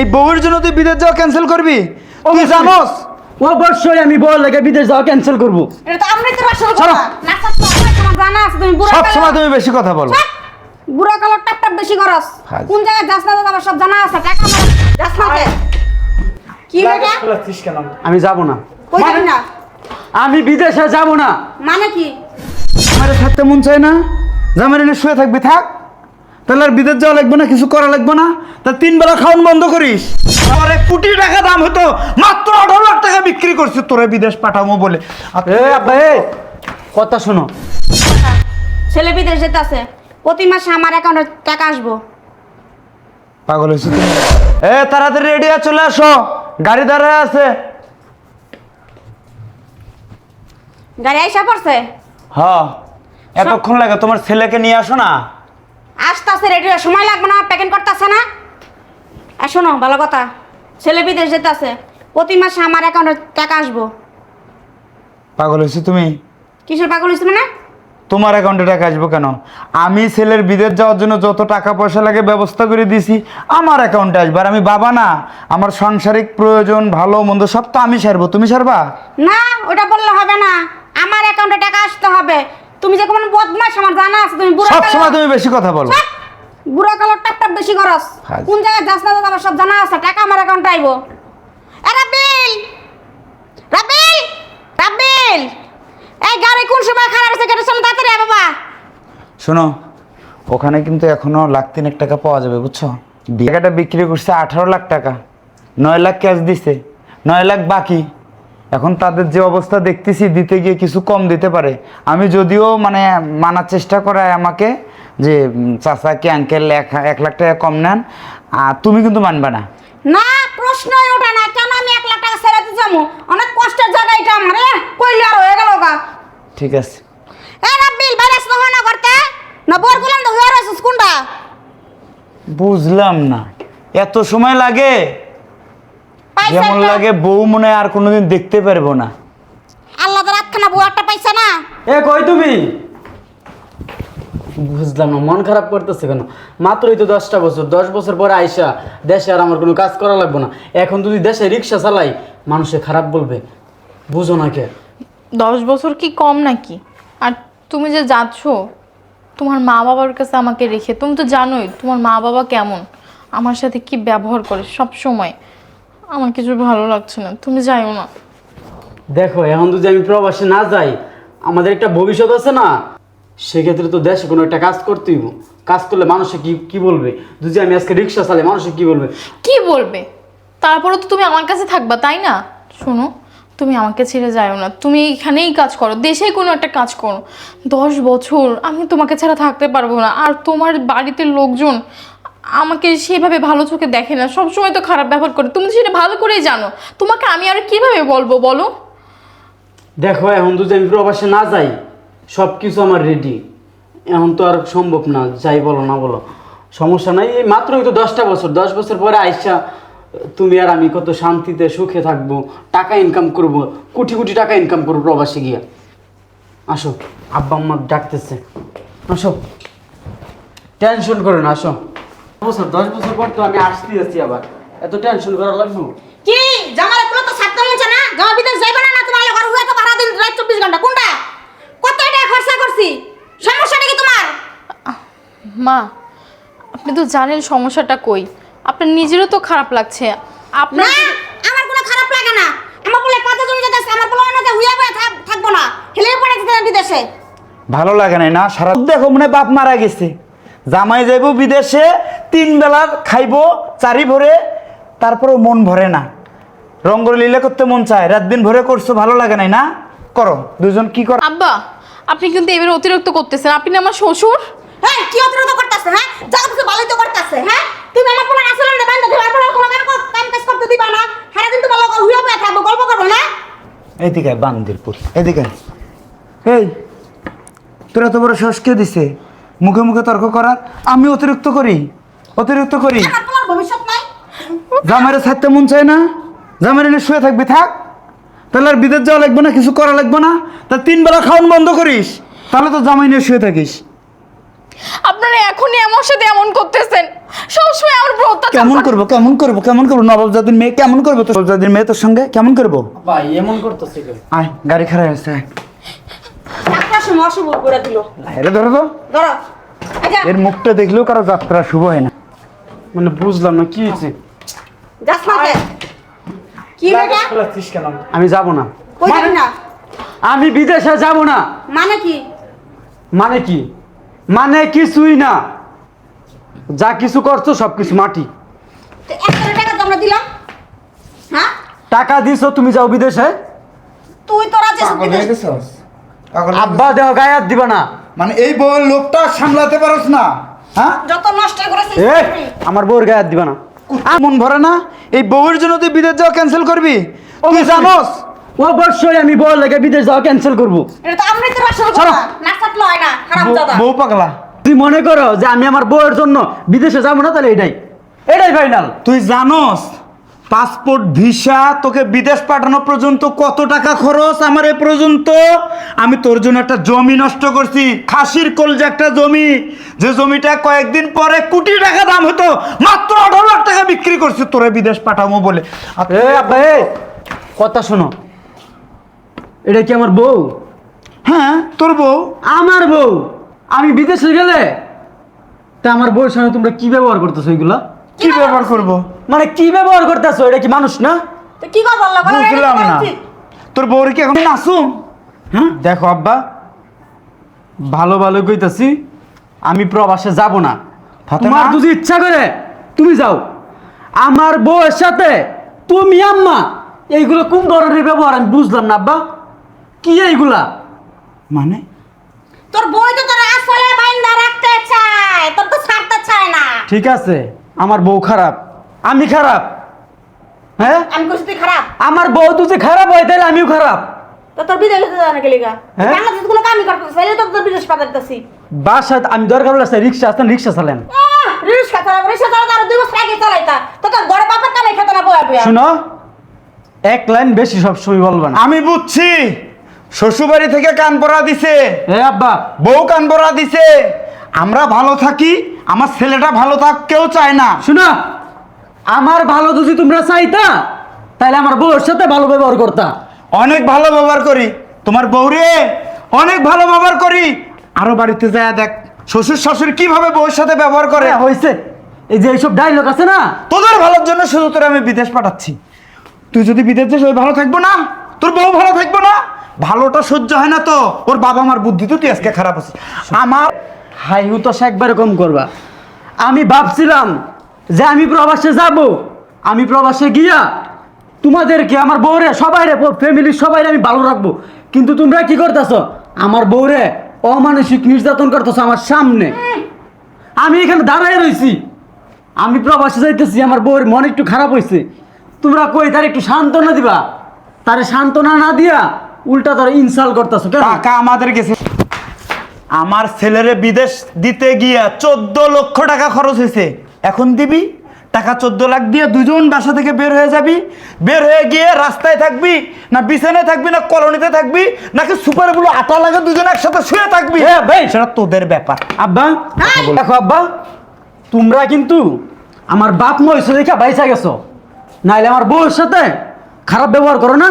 এই বউয়ের জন্য তুই বিদেশ যাওয়া ক্যান্সেল করবি? তুই। জানোস? অবশ্যই আমি বল লাগে বিদেশ যাওয়া ক্যান্সেল করব। এটা তো আমরাই তো বাসা। না তোমার জানা আছে তুমি বুড়া সব সময় তুমি বেশি কথা বলো। বুড়া কালো টাপ টাপ বেশি করস। কোন জায়গায় যাস না আমার সব জানা আছে। টাকা আমার যাস না কে? কি এটা আমি যাব না। কই যাবি না? আমি বিদেশে যাব না। মানে কি? আমার থাকতে মন চায় না। জামাই এনে শুয়ে থাকবি থাক। তাহলে আর বিদেশ যাওয়া লাগবে না কিছু করা লাগবে না। তা তিন বেলা খাওয়ান বন্ধ করিস। আমার এক কোটি টাকা দাম হতো মাত্র আঠারো লাখ টাকা বিক্রি করছিস তোরা বিদেশ পাঠাবো বলে। এ আব্বা এ কথা শোনো। ছেলে বিদেশ যেতে আছে। প্রতি মাসে আমার অ্যাকাউন্টে টাকা আসব। পাগল হয়েছে তুমি। এ তাড়াতাড়ি রেডি আছে চলে আসো। গাড়ি দাঁড়ায় আছে। গাড়ি আইসা পড়ছে? হ্যাঁ এতক্ষণ লাগে তোমার ছেলেকে নিয়ে আসো না। আসতেছে রেডি সময় লাগবে না প্যাকেট করতেছে না। আর শোনো ভালো কথা। ছেলে বিদেশ যেতে আছে প্রতি মাসে আমার অ্যাকাউন্টে টাকা আসব। পাগল হয়েছে তুমি? কিসের পাগল হয়েছে মানে? তোমার অ্যাকাউন্টে টাকা আসব কেন? আমি ছেলের বিদেশ যাওয়ার জন্য যত টাকা পয়সা লাগে ব্যবস্থা করে দিছি আমার অ্যাকাউন্টে আসবে। আর আমি বাবা না আমার সাংসারিক প্রয়োজন ভালো মন্দ সব তো আমি সারবো। তুমি সারবা? না ওটা বললে হবে না। আমার অ্যাকাউন্টে আসতে তুমি যে কোন বদমাস আমার জানা আছে তুমি বুড়া সব সময় তুমি বেশি কথা বলো। বুড়া কালো টাপ টাপ বেশি করস। কোন জায়গায় যাস না যাস আমার সব জানা আছে টাকা আমার অ্যাকাউন্টে আইবো। রাবিল! রাবিল! রাবিল! এই গাড়ি কোন সময় খারাপ হয়েছে কেটে চলো তাড়াতাড়ি বাবা। শোনো ওখানে কিন্তু এখনও লাখ তিনেক টাকা পাওয়া যাবে বুঝছ? টাকাটা বিক্রি করছে আঠারো লাখ টাকা নয় লাখ ক্যাশ দিছে নয় লাখ বাকি। এখন তাদের যে অবস্থা দেখতেছি দিতে গিয়ে কিছু কম দিতে পারে। আমি যদিও মানে মানার চেষ্টা করায় আমাকে যে চাচা কি আঙ্কেল এক এক লাখ টাকা কম নেন। আর তুমি কিন্তু মানবে না। না প্রশ্নই ওঠে না। কেন আমি এক লাখ টাকা ছেড়ে দিতে যাব? অনেক কষ্টের জায়গা এটা আমার কইলে আর হয়ে গেল গা। ঠিক আছে। এ রাব্বিল ব্যালেন্স না না করতে না বোর গুলাম তো হয়ে কোনটা বুঝলাম না। এত সময় লাগে? যেমন লাগে বউ মনে হয় আর কোনোদিন দেখতে পারব না। আল্লাহ তো রাতখানা বউ একটা পাইছে না? এ কই তুমি? বুঝলাম না মন খারাপ করতেছে কেন? মাত্রই তো দশটা বছর দশ বছর পরে আইসা দেশে আর আমার কোনো কাজ করা লাগবে না। এখন যদি দেশে রিক্সা চালাই মানুষে খারাপ বলবে। বুঝো না কে? দশ বছর কি কম নাকি? আর তুমি যে যাচ্ছ তোমার মা বাবার কাছে আমাকে রেখে তুমি তো জানোই তোমার মা বাবা কেমন। আমার সাথে কি ব্যবহার করে সব সময় আমার কিছু ভালো লাগছে না তুমি যাইও না। দেখো এখন যদি আমি প্রবাসে না যাই আমাদের একটা ভবিষ্যৎ আছে না সেক্ষেত্রে তো দেশে কোনো একটা কাজ করতেই হবে। কাজ করলে মানুষে কি কি বলবে? যদি আমি আজকে রিক্সা চালাই মানুষে কি বলবে? কি বলবে? তারপরে তো তুমি আমার কাছে থাকবা তাই না? শোনো তুমি আমাকে ছেড়ে যাও না। তুমি এখানেই কাজ করো দেশেই কোনো একটা কাজ করো। দশ বছর আমি তোমাকে ছাড়া থাকতে পারব না। আর তোমার বাড়িতে লোকজন আমাকে সেভাবে ভালো চোখে দেখে না, সবসময় তো খারাপ ব্যবহার করে। তুমি তো সেটা ভালো করেই জানো। তোমাকে আমি আর কীভাবে বলব, বলো? দেখো এখন যদি আমি প্রবাসে না যাই সব কিছু আমার রেডি এখন তো আর সম্ভব না, যাই বলো না বলো। সমস্যা নাই, এই মাত্রই তো দশটা বছর। দশ বছর পরে আইসা, তুমি আর আমি কত শান্তিতে সুখে থাকব, টাকা ইনকাম করব, কোটি কোটি টাকা ইনকাম করব প্রবাসে গিয়া। আসো, আব্বা আম্মা ডাকতেছে। আসো। টেনশন করো না, আসো। বছর দশ বছর পর তো আমি আসতে যাচ্ছি আবার। এত টেনশন করা লাগবে। কি? জামার এগুলো তো সাতটা মনছে না? জামা বিদেশ যাইবে না না তোমার ঘর হুয়া তো ভাড়া দিন রাত চব্বিশ ঘণ্টা। কোনটা? কত টাকা খরচা করছি? সমস্যাটা কি তোমার? মা আপনি তো জানেন সমস্যাটা কই। আপনার নিজেরও তো খারাপ লাগছে। না আপনার আমার কোনো খারাপ লাগে না। আমার বলে কত জন যেতে আমার বলে অনেকে হুইয়া বয়ে থাকব না। হেলে পড়ে যেতে বিদেশে। ভালো লাগে না? সারা দেখো মনে হয় বাপ মারা গেছে। জামাই যাইব বিদেশে তিন বেলা খাইবো চারি ভরে তারপরেও মন ভরে না। রঙ্গলীলা করতে মন চায় রাত দিন ভরে করছ ভালো লাগে নাই না? করো দুজন কি কর আব্বা আপনি কিন্তু এবার অতিরিক্ত করতেছেন। আপনি না আমার শ্বশুর? হ্যাঁ কি অতিরিক্ত করতেছে হ্যাঁ? যা কিছু ভালোই তো করতেছে হ্যাঁ? তুমি আমার কোনো আসলে না বান্ধা দিবা আমার কোনো কাম কাজ করতে দিবা না। সারা দিন তো ভালো হুইয়া বয়ে থাকব গল্প করব না এদিকে আয়, বান্দির পুত এদিকে এই তোরা তো বড় শ্বাস কে দিছে? মুখে মুখে তর্ক করার আমি অতিরিক্ত করি? অতিরিক্ত করি। আমার তোমার ভবিষ্যৎ নাই। জামাইরে ছাড়তে মন চায় না। জামাইরে নিয়ে শুয়ে থাকবি থাক। তাহলে আর বিদেশ যাওয়া লাগবে না কিছু করা লাগবে না। তা তিন বেলা খাওয়ান বন্ধ করিস। তাহলে তো জামাই নিয়ে শুয়ে থাকিস। আপনারা এখনই আমার সাথে এমন করতেছেন। সবসময় আমার উপর অত্যাচার কেমন। করব কেমন করব কেমন করব? নবাবজাদির মেয়ে কেমন করব? তো নবাবজাদির মেয়ে তোর সঙ্গে কেমন করব? ভাই এমন করতেছে কেন আয় গাড়ি খারাপ আছে একটা সময় অশুভ করে দিল। ধরো তো। ধরো। আচ্ছা এর মুখটা দেখলেও কারও যাত্রা শুভ হয় না। মানে বুঝলাম না কি হয়েছে? যাস না কে? কি বেটা কেন আমি যাব না। কই যাবি না? আমি বিদেশে যাব না। মানে কি? মানে কি? মানে কিছুই না। যা কিছু করছ সব কিছু মাটি। তো এক কোটি টাকা তো আমরা দিলাম। হ্যাঁ? টাকা দিছো তুমি যাও বিদেশে। তুই তোরা যে পাগল হয়ে গেছস? পাগল হয়ে আব্বা দেহ গায়ে হাত দিবা না। গেছস? মানে এই বউ লোকটা সামলাতে পারস না। হ্যাঁ? যত নষ্ট করেছিস এ আমার বউর গায়ে হাত দিবা না। মন ভরে না? এই বউয়ের জন্য তুই বিদেশ যাওয়া ক্যান্সেল করবি? তুই জানোস? অবশ্যই আমি বউর লেগে বিদেশ যাওয়া ক্যান্সেল করব। এটা তো আমরাই তো বাসা ছাড়ো। না। চাটলো হয় না খারাপ দাদা বউ পাগলা। তুই মনে করো যে আমি আমার বউয়ের জন্য বিদেশে যাব না তাহলে এটাই। এটাই ফাইনাল তুই জানোস? পাসপোর্ট ভিসা তোকে বিদেশ পাঠানো পর্যন্ত কত টাকা খরচ? আমার এ পর্যন্ত আমি তোর জন্য একটা জমি নষ্ট করছি। খাসির কলজা একটা জমি। যে জমিটা কয়েকদিন পরে কোটি টাকা দাম হতো মাত্র আঠারো লাখ টাকা বিক্রি করছি তোরে বিদেশ পাঠাবো বলে। কথা শোনো। এটা কি আমার বউ? হ্যাঁ তোর বউ। আমার বউ? আমি বিদেশে গেলে? তা আমার বউয়ের সঙ্গে তোমরা কি ব্যবহার করতেছো এগুলা? কি ব্যবহার করব? মানে কি ব্যবহার করতেছো? এটা কি মানুষ না? তো কি করব আল্লাহ বলো, এটা বুঝলাম না। উচিত? তোর বউর কি এখন নাসুম? হ্যাঁ? দেখো আব্বা ভালো ভালো কইতাছি আমি প্রবাসে যাব না। ফাতেমা? তোমার যদি ইচ্ছা করে তুমি যাও। আমার বউয়ের সাথে তুমি আম্মা এইগুলো কোন ধরনের ব্যবহার? আমি বুঝলাম না আব্বা। কি এইগুলা? মানে? তোর বই তো তোর আসলে বাইন্দা রাখতে চায় তোর তো ছাড়তে চায় না। ঠিক আছে। আমার বউ খারাপ। আমি খারাপ। হ্যাঁ? আমি কইছি তুই খারাপ। আমার বউ যদি খারাপ হয় তাহলে আমিও খারাপ। তো তোর বিদেশ যেতে জানা গেলি গা হ্যাঁ? বাংলাদেশ কামই তো তোর বিদেশ পাঠাইতেছি। বাসায় আমি দরকার হলে রিক্সা আসতাম রিক্সা রিক্সা চালাবো রিক্সা চালাতে আরও দুই বছর আগে চালাইতা। তো তোর ঘরে বাপের কামাই খেতে না বয়া বয়া? শুনো এক লাইন বেশি সবসময় বলবা না। আমি বুঝছি। শ্বশুরবাড়ি থেকে কান পরা দিছে। এ আব্বা। বউ কান পরা দিছে। আমরা ভালো থাকি আমার ছেলেটা ভালো থাক কেউ চায় না। শুনো আমার ভালো যদি তোমরা চাইতা তাহলে আমার বউর সাথে ভালো ব্যবহার করতা। অনেক ভালো ব্যবহার করি। তোমার বউরে অনেক ভালো ব্যবহার করি। আরও বাড়িতে যায় দেখ শ্বশুর শাশুড়ি কীভাবে বউর সাথে ব্যবহার করে? হ্যাঁ, হয়েছে এই যে এইসব ডায়লগ আছে না? তোদের ভালোর জন্য শুধু তোরা আমি বিদেশ পাঠাচ্ছি। তুই যদি বিদেশ যাস ওই ভালো থাকব না। তোর বউ ভালো থাকব না। ভালোটা সহ্য হয় না তো। ওর বাবা মার বুদ্ধি তো তুই আজকে খারাপ আছে আমার হাইহু তো সে একবারে কম করবা। আমি ভাবছিলাম যে আমি প্রবাসে যাব, আমি প্রবাসে গিয়া তোমাদেরকে আমার বউরে সবাই রে ফ্যামিলির সবাই আমি ভালো রাখব। কিন্তু তোমরা কি করতেছো? আমার বউরে অমানসিক নির্যাতন করতেছো আমার সামনে। আমি এখানে দাঁড়ায় রইছি। আমি প্রবাসে যাইতেছি, আমার বউর মন একটু খারাপ হয়েছে তোমরা কই, তার একটু সান্ত্বনা দিবা? তারে সান্ত্বনা না দিয়া উল্টা তারা ইনসাল করতেছো টাকা আমাদের গেছে। আমার ছেলেরে বিদেশ দিতে গিয়া চোদ্দ লক্ষ টাকা খরচ হয়েছে। এখন দিবি? টাকা চোদ্দ লাখ দিয়ে দুজন বাসা থেকে বের হয়ে যাবি? বের হয়ে গিয়ে রাস্তায় থাকবি? না বিছানায় থাকবি? না কলোনিতে থাকবি? নাকি সুপারগুলো আটা লাগে দুজন একসাথে শুয়ে থাকবি? হ্যাঁ ভাই। সেটা তোদের ব্যাপার। আব্বা দেখো আব্বা তোমরা কিন্তু আমার বাপ মহিষ দেখা বাইসা গেছো। নাইলে আমার বউর সাথে খারাপ ব্যবহার করো না।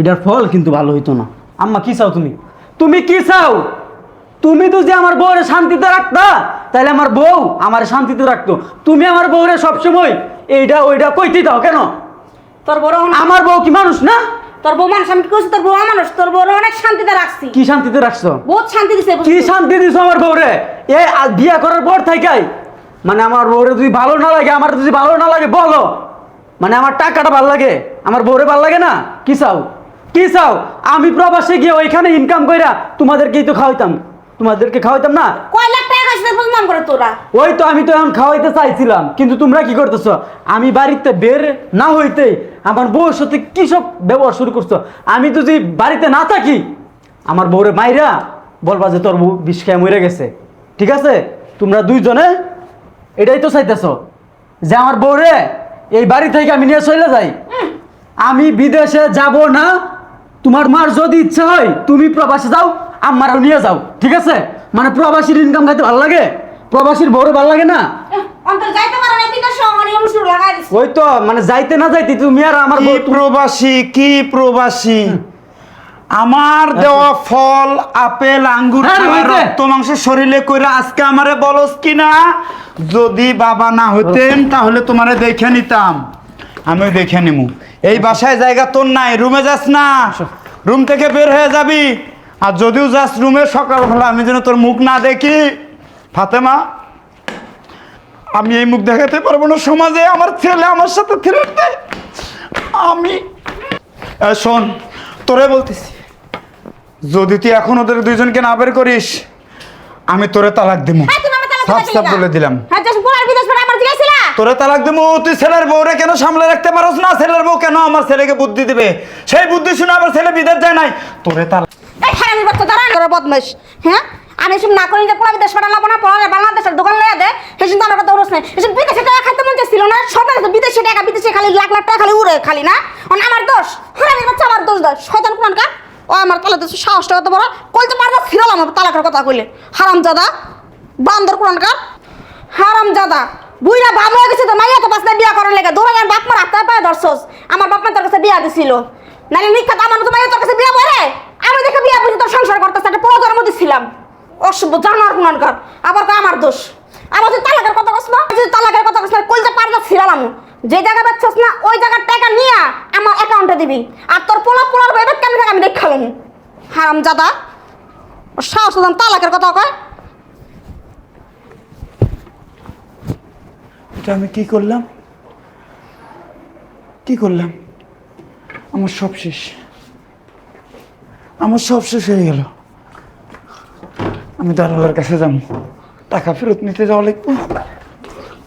এটার ফল কিন্তু ভালো হইতো না। আম্মা কি চাও তুমি? তুমি কি চাও? তুমি তো যে আমার বউরে শান্তিতে রাখতা তাহলে আমার বউ আমার শান্তিতে রাখতো। তুমি আমার বউরে সবসময় এইটা ওইটা কইতে দাও কেন? তোর বড় আমার বউ কি মানুষ না? তোর বউ মানুষ আমি কি কইছি? তোর বউ মানুষ তোর বউরে অনেক শান্তিতে রাখছি। কি শান্তিতে রাখছো? বহুত শান্তি দিছে কি শান্তি দিছো আমার বউরে? এ আজ বিয়া করার পর থাকাই মানে আমার বউরে যদি ভালো না লাগে আমার যদি ভালো না লাগে বলো। মানে আমার টাকাটা ভালো লাগে আমার বউরে ভালো লাগে না? কি চাও? কি চাও? আমি প্রবাসে গিয়ে ওইখানে ইনকাম কইরা তোমাদেরকেই তো খাওয়াইতাম। তোমাদেরকে খাওয়াইতাম না? কয় লাখ টাকা খাইছিস করে তোরা? ওই তো আমি তো এখন খাওয়াইতে চাইছিলাম কিন্তু তোমরা কি করতেছো? আমি বাড়িতে বের না হইতে আমার বউর সাথে কি সব ব্যবহার শুরু করছ? আমি তো যদি বাড়িতে না থাকি আমার বউরে মাইরা বলবা যে তোর বউ বিষ খেয়ে মরে গেছে। ঠিক আছে? তোমরা দুইজনে এটাই তো চাইতেছো যে আমার বউরে এই বাড়ি থেকে আমি নিয়ে চলে যাই। আমি বিদেশে যাব না তোমার মার যদি ইচ্ছা হয় তুমি প্রবাসে যাও আমারও নিয়ে যাও ঠিক আছে? মানে প্রবাসীর ইনকাম খাইতে ভালো লাগে? প্রবাসীর বড় ভালো লাগে না? ওই তো মানে যাইতে না যাইতে তুমি আর আমার কি প্রবাসী কি প্রবাসী? আমার দেওয়া ফল আপেল আঙ্গুর হ্যাঁ। রক্ত মাংস শরীরে কইরা আজকে আমারে বলস কি না যদি বাবা না হতেন তাহলে তোমারে দেখে নিতাম। আমি দেখে নিমু। এই বাসায় জায়গা তোর নাই রুমে যাস না। রুম থেকে বের হয়ে যাবি। আর যদিও যাস রুমে সকাল সকালবেলা আমি যেন তোর মুখ না দেখি। ফাতেমা আমি এই মুখ দেখাতে পারব না সমাজে আমার ছেলে আমার সাথে থ্রেট দেয় আমি শোন তোরে বলতেছি যদি তুই এখন ওদের দুইজনকে না বের করিস আমি তোরে তালাক দিব হ্যাঁ দিলা সাফ বলে দিলাম হ্যাঁ যখন পোলার বিদেশ পাঠায় আমার জিগাইছিলা তোরে তালাক দিব, তুই ছেলের বউ বউরে কেন সামলে রাখতে পারস না? ছেলের বউ কেন আমার ছেলেকে বুদ্ধি দিবে? সেই বুদ্ধি শুনে আমার ছেলে বিদেশ যায় নাই। তোরে তালাক এই বদমাইশ হ্যাঁ? আমি এসব না করি যে পোলা বিদেশ পাঠালাম না পোলা বাংলাদেশের দোকান লইয়া দে সেসব তো আমার কথা নাই এসব বিদেশে টাকা খাইতে মন চাইছিল না, সবাই তো বিদেশে টাকা, বিদেশে খালি লাখ লাখ টাকা খালি উড়ে খালি না? আমার দোষ হারামি বাচ্চা, আমার দোষ দোষ। শয়তান কোন কার? ও আমার তালা দোষ সাহসটা কত বড়? কলতে পারব ফিরালাম তালাকের কথা কইলে। হারাম জাদা বান্দর কোন কার? হারাম জাদা বুইরা বাপ হয়ে গেছে তো, মাইয়া তো পাঁচটা বিয়া করার লেগে। দৌড়ে যান বাপ মার হাতে পায়ে ধরছস। আমার বাপ মা তোর কাছে বিয়া দিছিল। নালে নিক্ষাত আমার তো মাইয়া তোর কাছে বিয়া বলে আমি দেখে বিয়া বুঝি তোর সংসার করতেছে, একটা পুরো জন্ম দিছিলাম। অশুভ জানার গুণানকার আবার তো আমার দোষ। আমার যদি তালাকের কথা কস না যদি তালাকের কথা কস না কলতে পারলে ছিলাম যে জায়গা বেচছস না, ওই জায়গার টাকা নিয়ে আমার অ্যাকাউন্টে দিবি। আর তোর পোলা পোলার বাইরে কেমন আমি দেখালাম। হারাম জাদা সাহস তালাকের কথা কয়। এটা আমি কি করলাম? কি করলাম? আমার সব শেষ। আমার সব শেষ হয়ে গেল। আমি দালালের কাছে যাব। টাকা ফেরত নিতে যাওয়া লাগবো।